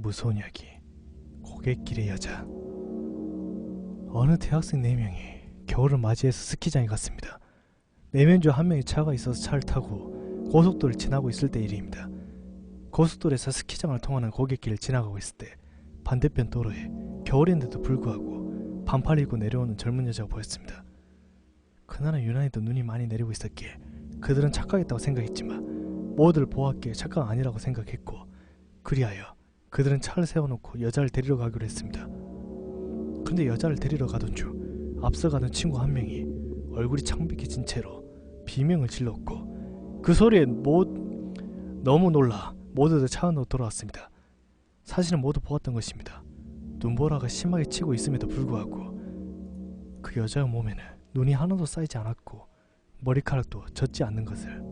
무서운 이야기 고갯길의 여자 어느 대학생 4명이 겨울을 맞이해서 스키장에 갔습니다. 4명 중 한 명이 차가 있어서 차를 타고 고속도로를 지나고 있을 때 일입니다. 고속도로에서 스키장을 통하는 고갯길을 지나가고 있을 때 반대편 도로에 겨울인데도 불구하고 반팔 입고 내려오는 젊은 여자가 보였습니다. 그날은 유난히도 눈이 많이 내리고 있었기에 그들은 착각했다고 생각했지만 모두를 보았기에 착각 아니라고 생각했고 그리하여 그들은 차를 세워놓고 여자를 데리러 가기로 했습니다. 근데 여자를 데리러 가던 중 앞서가던 친구 한 명이 얼굴이 창백해진 채로 비명을 질렀고 그 소리에 모 너무 놀라 모두들 차 안으로 돌아왔습니다. 사실은 모두 보았던 것입니다. 눈보라가 심하게 치고 있음에도 불구하고 그 여자의 몸에는 눈이 하나도 쌓이지 않았고 머리카락도 젖지 않는 것을